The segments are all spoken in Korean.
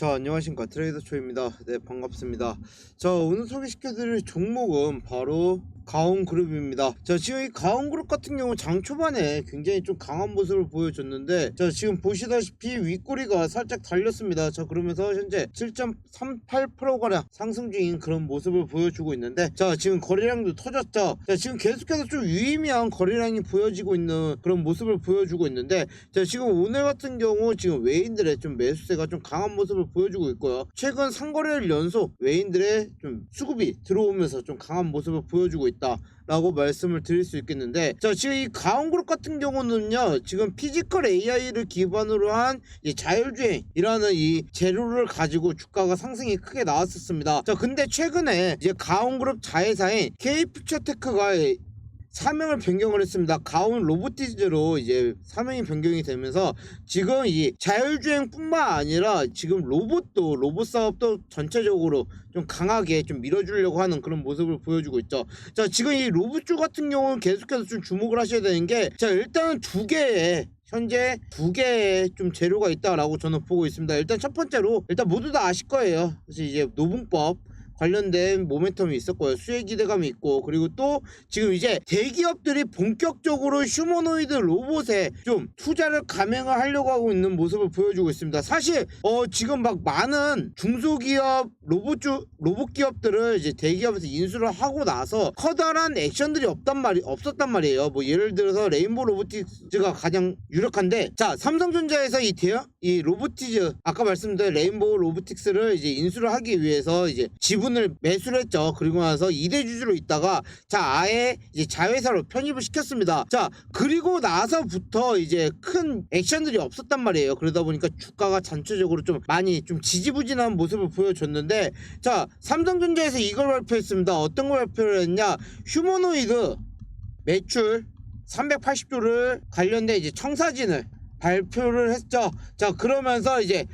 자 안녕하십니까. 트레이더 초입니다. 네 반갑습니다. 자 오늘 소개시켜드릴 종목은 바로 가온그룹입니다. 자 지금 이 가온그룹 같은 경우 장 초반에 굉장히 좀 강한 모습을 보여줬는데 자 지금 보시다시피 윗꼬리가 살짝 달렸습니다. 자 그러면서 현재 7.38%가량 상승 중인 그런 모습을 보여주고 있는데 자 지금 거래량도 터졌죠? 자 지금 계속해서 좀 유의미한 거래량이 보여지고 있는 그런 모습을 보여주고 있는데 자 지금 오늘 같은 경우 지금 외인들의 좀 매수세가 좀 강한 모습을 보여주고 있고요. 최근 3거래일 연속 외인들의 좀 수급이 들어오면서 좀 강한 모습을 보여주고 있다 라고 말씀을 드릴 수 있겠는데 자 지금 이 가온그룹 같은 경우는요 지금 피지컬 AI를 기반으로 한이 자율주행이라는 이 재료를 가지고 주가가 상승이 크게 나왔었습니다. 자 근데 최근에 이제 가온그룹 자회사인 K퓨처테크가 사명을 변경을 했습니다. 가온 로보티즈로 이제 사명이 변경이 되면서 지금 이 자율주행뿐만 아니라 지금 로봇도 로봇 사업도 전체적으로 좀 강하게 좀 밀어주려고 하는 그런 모습을 보여주고 있죠. 자 지금 이 로봇주 같은 경우는 계속해서 좀 주목을 하셔야 되는 게 자 일단 두 개의 현재 두 개의 좀 재료가 있다라고 저는 보고 있습니다. 일단 첫 번째로 일단 모두 다 아실 거예요. 그래서 이제 노붕법 관련된 모멘텀이 있었고요. 수혜 기대감이 있고 그리고 또 지금 이제 대기업들이 본격적으로 휴머노이드 로봇에 좀 투자를 감행을 하려고 하고 있는 모습을 보여주고 있습니다. 사실 어 지금 막 많은 중소기업 로봇주 로봇 기업들을 이제 대기업에서 인수를 하고 나서 커다란 액션들이 없단 말이 없었단 말이에요. 뭐 예를 들어서 레인보우 로보틱스가 가장 유력한데 자 삼성전자에서 이 대형 이 로보티즈 아까 말씀드린 레인보우 로보틱스를 이제 인수를 하기 위해서 이제 지분을 매수를 했죠. 그리고 나서 2대 주주로 있다가 자 아예 이제 자회사로 편입을 시켰습니다. 자 그리고 나서부터 이제 큰 액션들이 없었단 말이에요. 그러다 보니까 주가가 전체적으로 좀 많이 좀 지지부진한 모습을 보여줬는데 자 삼성전자에서 이걸 발표했습니다. 어떤 걸 발표를 했냐? 휴머노이드 매출 380조를 관련된 이제 청사진을 발표를 했죠. 자 그러면서 이제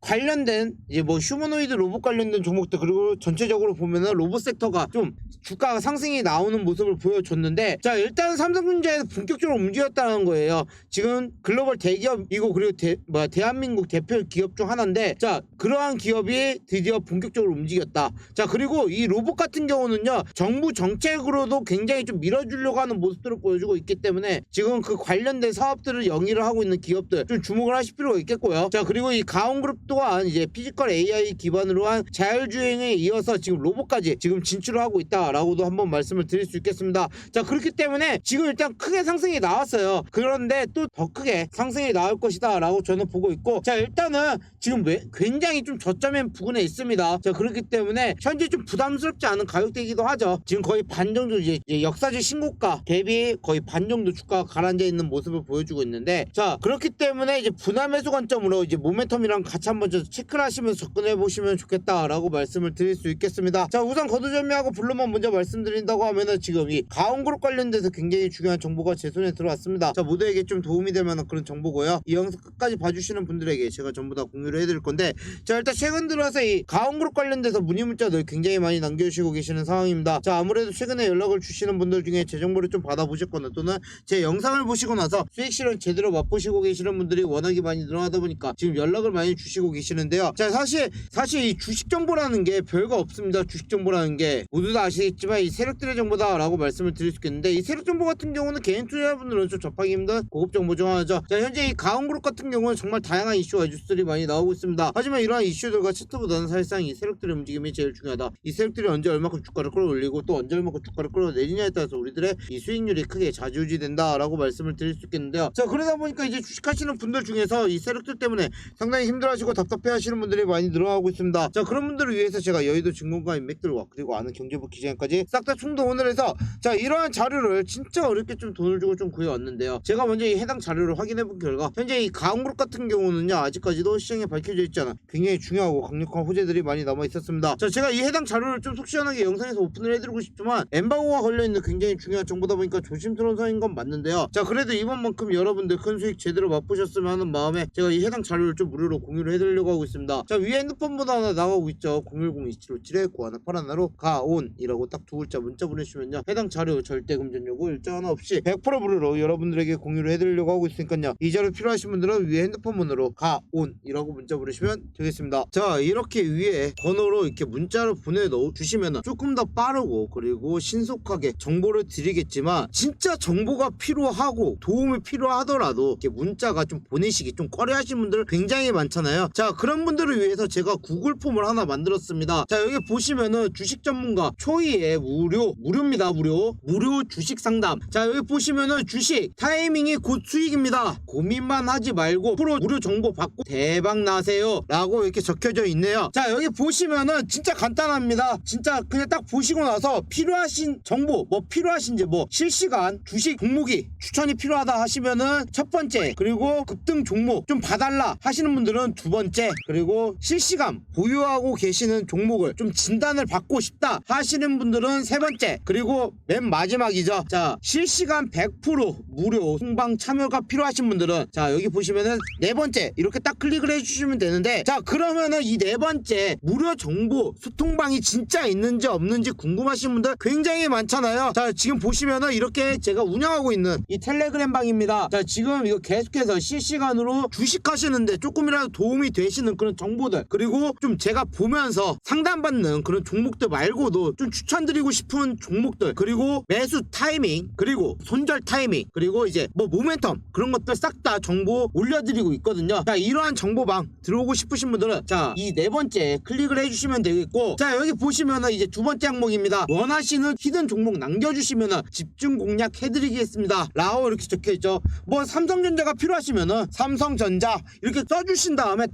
관련된 이제 뭐 휴머노이드 로봇 관련된 종목들 그리고 전체적으로 보면은 로봇 섹터가 좀 주가가 상승이 나오는 모습을 보여줬는데 자 일단 삼성전자에서 본격적으로 움직였다는 거예요. 지금 글로벌 대기업이고 그리고 대, 뭐 대한민국 대표 기업 중 하나인데 자 그러한 기업이 드디어 본격적으로 움직였다. 자 그리고 이 로봇 같은 경우는요 정부 정책으로도 굉장히 좀 밀어주려고 하는 모습들을 보여주고 있기 때문에 지금 그 관련된 사업들을 영위를 하고 있는 기업들 좀 주목을 하실 필요가 있겠고요. 자 그리고 이 가온그룹 또한 이제 피지컬 AI 기반으로 한 자율주행에 이어서 지금 로봇까지 지금 진출을 하고 있다라고도 한번 말씀을 드릴 수 있겠습니다. 자 그렇기 때문에 지금 일단 크게 상승이 나왔어요. 그런데 또 더 크게 상승이 나올 것이다라고 저는 보고 있고 자 일단은 지금 왜 굉장히 좀 저점인 부근에 있습니다. 자 그렇기 때문에 현재 좀 부담스럽지 않은 가격대이기도 하죠. 지금 거의 반 정도 이제 역사적 신고가 대비 거의 반 정도 주가가 가라앉아 있는 모습을 보여주고 있는데 자 그렇기 때문에 이제 분할 매수 관점으로 이제 모멘텀이랑 같이 한번 좀 체크를 하시면서 접근해 보시면 좋겠다라고 말씀을 드릴 수 있겠습니다. 자 우선 거두절미하고 블루만 먼저 말씀드린다고 하면은 지금 이 가온그룹 관련돼서 굉장히 중요한 정보가 제 손에 들어왔습니다. 자 모두에게 좀 도움이 될 만한 그런 정보고요. 이 영상 끝까지 봐주시는 분들에게 제가 전부 다 공유를 해드릴 건데 자 일단 최근 들어서 이 가온그룹 관련돼서 문의 문자들 굉장히 많이 남겨주시고 계시는 상황입니다. 자 아무래도 최근에 연락을 주시는 분들 중에 제 정보를 좀 받아보셨거나 또는 제 영상을 보시고 나서 수익 실현 제대로 맛보시고 계시는 분들이 워낙에 많이 늘어나다 보니까 지금 연락을 많이 주시 고 계시는데요. 자 사실 사실 이 주식 정보라는 게 별거 없습니다. 주식 정보라는 게 모두 다 아시겠지만 이 세력들의 정보다라고 말씀을 드릴 수 있겠는데 이 세력 정보 같은 경우는 개인 투자자분들은 좀 접하기 힘든 고급 정보 중 하나죠. 자 현재 이 가온그룹 같은 경우는 정말 다양한 이슈와 뉴스들이 많이 나오고 있습니다. 하지만 이러한 이슈들과 차트보다는 사실상 이 세력들의 움직임이 제일 중요하다. 이 세력들이 언제 얼마큼 주가를 끌어올리고 또 언제 얼마큼 주가를 끌어내리냐에 따라서 우리들의 이 수익률이 크게 좌지우지된다라고 말씀을 드릴 수 있겠는데요. 자 그러다 보니까 이제 주식하시는 분들 중에서 이 세력들 때문에 상당히 힘들어하시고 답답해하시는 분들이 많이 늘어나고 있습니다. 자 그런 분들을 위해서 제가 여의도 증권가 인 맥들과 그리고 아는 경제부 기자님까지 싹 다 총동원을 해서 자 이러한 자료를 진짜 어렵게 좀 돈을 주고 좀 구해왔는데요. 제가 먼저 이 해당 자료를 확인해 본 결과 현재 이 가온그룹 같은 경우는요 아직까지도 시장에 밝혀져 있지 않아 굉장히 중요하고 강력한 호재들이 많이 남아 있었습니다. 자 제가 이 해당 자료를 좀 속 시원하게 영상에서 오픈을 해드리고 싶지만 엠바고가 걸려있는 굉장히 중요한 정보다 보니까 조심스러운 사인 건 맞는데요. 자 그래도 이번만큼 여러분들 큰 수익 제대로 맛보셨으면 하는 마음에 제가 이 해당 자료를 좀 무료로 공유를 해드릴 해드리려고 하고 있습니다. 자 위에 핸드폰 번호 하나 나가고 있죠. 010-2757에 9181로 가온이라고 딱 두 글자 문자 보내주시면요. 해당 자료 절대 금전 요구 일정 하나 없이 100% 무료로 여러분들에게 공유를 해드리려고 하고 있으니까요. 이 자료 필요하신 분들은 위에 핸드폰 번호로 가온이라고 문자 보내시면 되겠습니다. 자 이렇게 위에 번호로 이렇게 문자를 보내 넣어 주시면 조금 더 빠르고 그리고 신속하게 정보를 드리겠지만 진짜 정보가 필요하고 도움이 필요하더라도 이렇게 문자가 좀 보내시기 좀 꺼려하시는 분들 굉장히 많잖아요. 자 그런 분들을 위해서 제가 구글 폼을 하나 만들었습니다. 자 여기 보시면은 주식 전문가 초이의 무료 무료입니다 무료 무료 주식 상담. 자 여기 보시면은 주식 타이밍이 곧 수익입니다. 고민만 하지 말고 프로 무료 정보 받고 대박 나세요. 라고 이렇게 적혀져 있네요. 자 여기 보시면은 진짜 간단합니다. 진짜 그냥 딱 보시고 나서 필요하신 정보 뭐 필요하신지 뭐 실시간 주식 종목이 추천이 필요하다 하시면은 첫 번째 그리고 급등 종목 좀 봐달라 하시는 분들은 두 번째 그리고 실시간 보유하고 계시는 종목을 좀 진단을 받고 싶다 하시는 분들은 세 번째 그리고 맨 마지막이죠. 자 실시간 100% 무료 홍방 참여가 필요하신 분들은 자 여기 보시면은 네 번째 이렇게 딱 클릭을 해주시면 되는데 자 그러면은 이 네 번째 무료 정보 소통방이 진짜 있는지 없는지 궁금하신 분들 굉장히 많잖아요. 자 지금 보시면은 이렇게 제가 운영하고 있는 이 텔레그램 방입니다. 자 지금 이거 계속해서 실시간으로 주식하시는데 조금이라도 도움이 되시는 그런 정보들 그리고 좀 제가 보면서 상담받는 그런 종목들 말고도 좀 추천드리고 싶은 종목들 그리고 매수 타이밍 그리고 손절 타이밍 그리고 이제 뭐 모멘텀 그런 것들 싹 다 정보 올려드리고 있거든요. 자 이러한 정보방 들어오고 싶으신 분들은 자 이 네 번째 클릭을 해주시면 되겠고 자 여기 보시면은 이제 두 번째 항목입니다. 원하시는 히든 종목 남겨주시면은 집중 공략 해드리겠습니다. 라오 이렇게 적혀있죠. 뭐 삼성전자가 필요하시면은 삼성전자 이렇게 써주신 다음에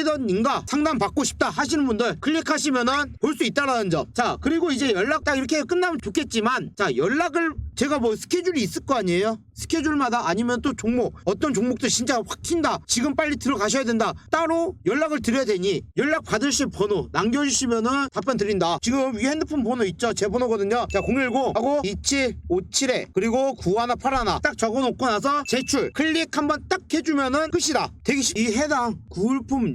이더님과 상담 받고 싶다 하시는 분들 클릭하시면은 볼 수 있다라는 점 자 그리고 이제 연락 딱 이렇게 끝나면 좋겠지만 자 연락을 제가 뭐 스케줄이 있을 거 아니에요? 스케줄마다 아니면 또 종목 어떤 종목도 진짜 확 튄다 지금 빨리 들어가셔야 된다 따로 연락을 드려야 되니 연락 받으실 번호 남겨주시면은 답변 드린다. 지금 위 핸드폰 번호 있죠? 제 번호거든요. 자 010 하고 2757에 그리고 9181 딱 적어놓고 나서 제출 클릭 한번 딱 해주면은 끝이다. 대기실 이 해당 구글폼